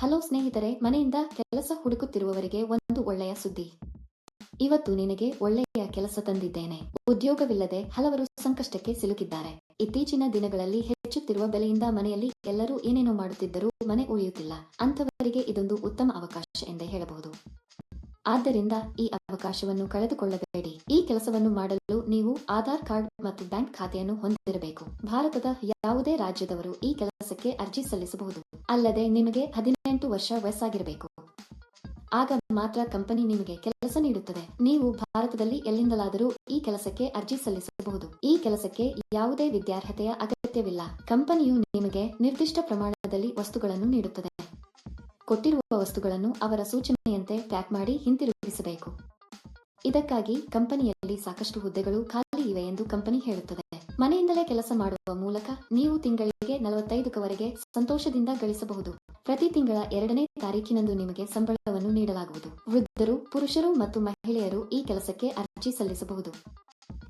Hello ಸ್ನೇಹಿತರೆ, ಮನೆಯಿಂದ ಕೆಲಸ ಹುಡುಕುತ್ತಿರುವವರಿಗೆ ಒಂದು ಒಳ್ಳೆಯ ಸುದ್ದಿ. ಇವತ್ತು ನಿನಗೆ ಒಳ್ಳೆಯ ಕೆಲಸ ತಂದಿದ್ದೇನೆ. ಉದ್ಯೋಗವಿಲ್ಲದೆ ಹಲವರು ಸಂಕಷ್ಟಕ್ಕೆ ಸಿಲುಕಿದ್ದಾರೆ. ಇತ್ತೀಚಿನ ದಿನಗಳಲ್ಲಿ ಹೆಚ್ಚುತ್ತಿರುವ ಬೆಲೆಯಿಂದ ಮನೆಯಲ್ಲಿ ಎಲ್ಲರೂ ಏನೇನೋ ಮಾಡುತ್ತಿದ್ದರೂ ಮನೆ ಉಳಿಯುತ್ತಿಲ್ಲ ಅಂಥವರಿಗೆ ಇದೊಂದು ಉತ್ತಮ ಅವಕಾಶ ಎಂದೇ ಹೇಳಬಹುದು. ಆದ್ದರಿಂದ ಈ ಅವಕಾಶವನ್ನು ಕಳೆದುಕೊಳ್ಳಬೇಡಿ. ಈ ಕೆಲಸವನ್ನು ಮಾಡಲು ನೀವು ಆಧಾರ್ ಕಾರ್ಡ್ ಮತ್ತು ಬ್ಯಾಂಕ್ ಖಾತೆಯನ್ನು ಹೊಂದಿರಬೇಕು. ಭಾರತದ ಯಾವುದೇ ರಾಜ್ಯದವರು ಈ ಕೆಲಸಕ್ಕೆ ಅರ್ಜಿ ಸಲ್ಲಿಸಬಹುದು. ಅಲ್ಲದೆ ನಿಮಗೆ ಹದಿನೆಂಟು ವರ್ಷ ವಯಸ್ಸಾಗಿರಬೇಕು. ಆಗ ಮಾತ್ರ ಕಂಪನಿ ನಿಮಗೆ ಕೆಲಸ ನೀಡುತ್ತದೆ. ನೀವು ಭಾರತದಲ್ಲಿ ಎಲ್ಲಿಂದಲಾದರೂ ಈ ಕೆಲಸಕ್ಕೆ ಅರ್ಜಿ ಸಲ್ಲಿಸಬಹುದು. ಈ ಕೆಲಸಕ್ಕೆ ಯಾವುದೇ ವಿದ್ಯಾರ್ಹತೆಯ ಅಗತ್ಯವಿಲ್ಲ. ಕಂಪನಿಯು ನಿಮಗೆ ನಿರ್ದಿಷ್ಟ ಪ್ರಮಾಣದಲ್ಲಿ ವಸ್ತುಗಳನ್ನು ನೀಡುತ್ತದೆ. ಕೊಟ್ಟಿರುವ ವಸ್ತುಗಳನ್ನು ಅವರ ಪ್ಯಾಕ್ ಮಾಡಿ ಹಿಂತಿರುಗಿಸಬೇಕು. ಇದಕ್ಕಾಗಿ ಕಂಪನಿಯಲ್ಲಿ ಸಾಕಷ್ಟು ಹುದ್ದೆಗಳು ಖಾಲಿ ಇವೆ ಎಂದು ಕಂಪನಿ ಹೇಳುತ್ತದೆ. ಮನೆಯಿಂದಲೇ ಕೆಲಸ ಮಾಡುವ ಮೂಲಕ ನೀವು ತಿಂಗಳಿಗೆ ನಲವತ್ತೈದಕವರೆಗೆ ಸಂತೋಷದಿಂದ ಗಳಿಸಬಹುದು. ಪ್ರತಿ ತಿಂಗಳ ಎರಡನೇ ತಾರೀಕಿನಂದು ನಿಮಗೆ ಸಂಬಳವನ್ನು ನೀಡಲಾಗುವುದು. ವೃದ್ಧರು, ಪುರುಷರು ಮತ್ತು ಮಹಿಳೆಯರು ಈ ಕೆಲಸಕ್ಕೆ ಅರ್ಜಿ ಸಲ್ಲಿಸಬಹುದು.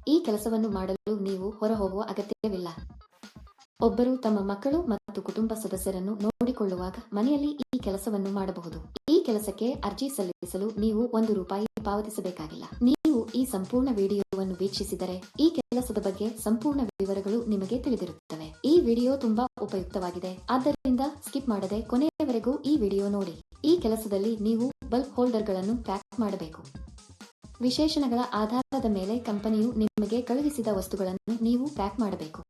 ಈ ಕೆಲಸವನ್ನು ಮಾಡಲು ನೀವು ಹೊರಹೋಗುವ ಅಗತ್ಯವಿಲ್ಲ. ಒಬ್ಬರು ತಮ್ಮ ಮಕ್ಕಳು ಮತ್ತು ಕುಟುಂಬ ಸದಸ್ಯರನ್ನು ನೋಡಿಕೊಳ್ಳುವಾಗ ಮನೆಯಲ್ಲಿ ಈ ಕೆಲಸವನ್ನು ಮಾಡಬಹುದು. ಕೆಲಸಕ್ಕೆ ಅರ್ಜಿ ಸಲ್ಲಿಸಲು ನೀವು ಒಂದು ರೂಪಾಯಿ ಪಾವತಿಸಬೇಕಾಗಿಲ್ಲ. ನೀವು ಈ ಸಂಪೂರ್ಣ ವಿಡಿಯೋವನ್ನು ವೀಕ್ಷಿಸಿದರೆ ಈ ಕೆಲಸದ ಬಗ್ಗೆ ಸಂಪೂರ್ಣ ವಿವರಗಳು ನಿಮಗೆ ತಿಳಿದಿರುತ್ತವೆ. ಈ ವಿಡಿಯೋ ತುಂಬಾ ಉಪಯುಕ್ತವಾಗಿದೆ. ಆದ್ದರಿಂದ ಸ್ಕಿಪ್ ಮಾಡದೆ ಕೊನೆಯವರೆಗೂ ಈ ವಿಡಿಯೋ ನೋಡಿ. ಈ ಕೆಲಸದಲ್ಲಿ ನೀವು ಬಲ್ಬ್ ಹೋಲ್ಡರ್ಗಳನ್ನು ಪ್ಯಾಕ್ ಮಾಡಬೇಕು. ವಿಶೇಷಣಗಳ ಆಧಾರದ ಮೇಲೆ ಕಂಪನಿಯು ನಿಮಗೆ ಕಳುಹಿಸಿದ ವಸ್ತುಗಳನ್ನು ನೀವು ಪ್ಯಾಕ್ ಮಾಡಬೇಕು.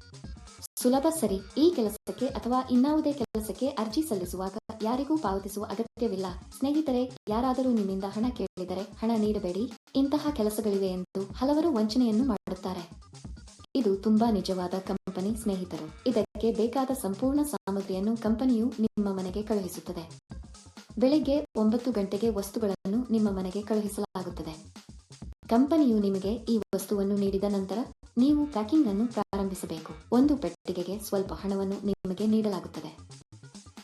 ಸುಲಭ, ಸರಿ. ಈ ಕೆಲಸಕ್ಕೆ ಅಥವಾ ಇನ್ನಾವುದೇ ಕೆಲಸಕ್ಕೆ ಅರ್ಜಿ ಸಲ್ಲಿಸುವಾಗ ಯಾರಿಗೂ ಪಾವತಿಸುವ ಅಗತ್ಯವಿಲ್ಲ. ಸ್ನೇಹಿತರೆ, ಯಾರಾದರೂ ನಿಮ್ಮಿಂದ ಹಣ ಕೇಳಿದರೆ ಹಣ ನೀಡಬೇಡಿ. ಇಂತಹ ಕೆಲಸಗಳಿವೆ ಎಂದು ಹಲವರು ವಂಚನೆಯನ್ನು ಮಾಡುತ್ತಾರೆ. ಇದು ತುಂಬಾ ನಿಜವಾದ ಕಂಪನಿ, ಸ್ನೇಹಿತರು. ಇದಕ್ಕೆ ಬೇಕಾದ ಸಂಪೂರ್ಣ ಸಾಮಗ್ರಿಯನ್ನು ಕಂಪನಿಯು ನಿಮ್ಮ ಮನೆಗೆ ಕಳುಹಿಸುತ್ತದೆ. ಬೆಳಿಗ್ಗೆ ಒಂಬತ್ತು ಗಂಟೆಗೆ ವಸ್ತುಗಳನ್ನು ನಿಮ್ಮ ಮನೆಗೆ ಕಳುಹಿಸಲಾಗುತ್ತದೆ. ಕಂಪನಿಯು ನಿಮಗೆ ಈ ವಸ್ತುವನ್ನು ನೀಡಿದ ನಂತರ ನೀವು ಪ್ಯಾಕಿಂಗ್ ಅನ್ನು ಪ್ರಾರಂಭಿಸಬೇಕು. ಒಂದು ಪೆಟ್ಟಿಗೆಗೆ ಸ್ವಲ್ಪ ಹಣವನ್ನು ನಿಮಗೆ ನೀಡಲಾಗುತ್ತದೆ.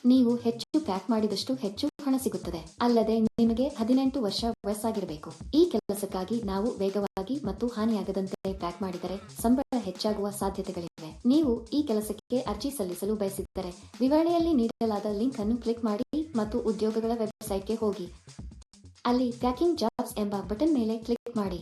ನೀವು ಹೆಚ್ಚು ಪ್ಯಾಕ್ ಮಾಡಿದಷ್ಟು ಹೆಚ್ಚು ಹಣ ಸಿಗುತ್ತದೆ. ಅಲ್ಲದೆ ನಿಮಗೆ ಹದಿನೆಂಟು ವರ್ಷ ವಯಸ್ಸಾಗಿರಬೇಕು. ಈ ಕೆಲಸಕ್ಕಾಗಿ ನಾವು ವೇಗವಾಗಿ ಮತ್ತು ಹಾನಿಯಾಗದಂತೆ ಪ್ಯಾಕ್ ಮಾಡಿದರೆ ಸಂಬಳ ಹೆಚ್ಚಾಗುವ ಸಾಧ್ಯತೆಗಳಿವೆ. ನೀವು ಈ ಕೆಲಸಕ್ಕೆ ಅರ್ಜಿ ಸಲ್ಲಿಸಲು ಬಯಸಿದ್ದರೆ ವಿವರಣೆಯಲ್ಲಿ ನೀಡಲಾದ ಲಿಂಕ್ ಅನ್ನು ಕ್ಲಿಕ್ ಮಾಡಿ ಮತ್ತು ಉದ್ಯೋಗಗಳ ವೆಬ್ಸೈಟ್ಗೆ ಹೋಗಿ. ಅಲ್ಲಿ ಪ್ಯಾಕಿಂಗ್ ಜಾಬ್ಸ್ ಎಂಬ ಬಟನ್ ಮೇಲೆ ಕ್ಲಿಕ್ ಮಾಡಿ.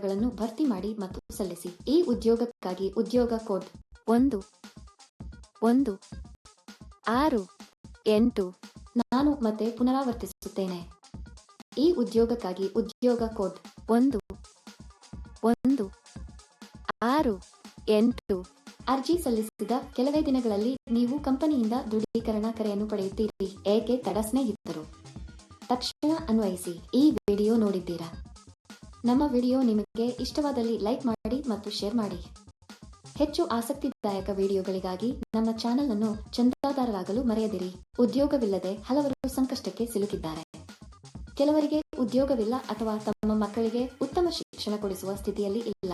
ವಿವರಗಳನ್ನು ಭರ್ತಿ ಮಾಡಿ ಮತ್ತು ಸಲ್ಲಿಸಿ. ಈ ಉದ್ಯೋಗಕ್ಕಾಗಿ ಉದ್ಯೋಗ ಕೋಡ್ ಒಂದು ಒಂದು, ಆರು, ಎಂಟು ನಾನು ಮತ್ತೆ ಪುನರಾವರ್ತಿಸುತ್ತೇನೆ. ಈ ಉದ್ಯೋಗಕ್ಕಾಗಿ ಉದ್ಯೋಗ ಕೋಡ್ ಒಂದು ಒಂದು, ಆರು, ಎಂಟು ಅರ್ಜಿ ಸಲ್ಲಿಸಿದ ಕೆಲವೇ ದಿನಗಳಲ್ಲಿ ನೀವು ಕಂಪನಿಯಿಂದ ದೃಢೀಕರಣ ಕರೆಯನ್ನು ಪಡೆಯುತ್ತೀರಿ, ಏಕೆ ತಡಸ್ನೇ ತಕ್ಷಣ ಅನ್ವಯಿಸಿ, ಈ ವಿಡಿಯೋ ನೋಡಿದ್ದೀರಾ? ನಮ್ಮ ವಿಡಿಯೋ ನಿಮಗೆ ಇಷ್ಟವಾದಲ್ಲಿ ಲೈಕ್ ಮಾಡಿ ಮತ್ತು ಶೇರ್ ಮಾಡಿ. ಹೆಚ್ಚು ಆಸಕ್ತಿದಾಯಕ ವಿಡಿಯೋಗಳಿಗಾಗಿ ನಮ್ಮ ಚಾನೆಲ್ ಅನ್ನು ಚಂದಾದಾರರಾಗಲು ಮರೆಯದಿರಿ. ಉದ್ಯೋಗವಿಲ್ಲದೆ ಹಲವರು ಸಂಕಷ್ಟಕ್ಕೆ ಸಿಲುಕಿದ್ದಾರೆ. ಕೆಲವರಿಗೆ ಉದ್ಯೋಗವಿಲ್ಲ ಅಥವಾ ತಮ್ಮ ಮಕ್ಕಳಿಗೆ ಉತ್ತಮ ಶಿಕ್ಷಣ ಕೊಡಿಸುವ ಸ್ಥಿತಿಯಲ್ಲಿ ಇಲ್ಲ.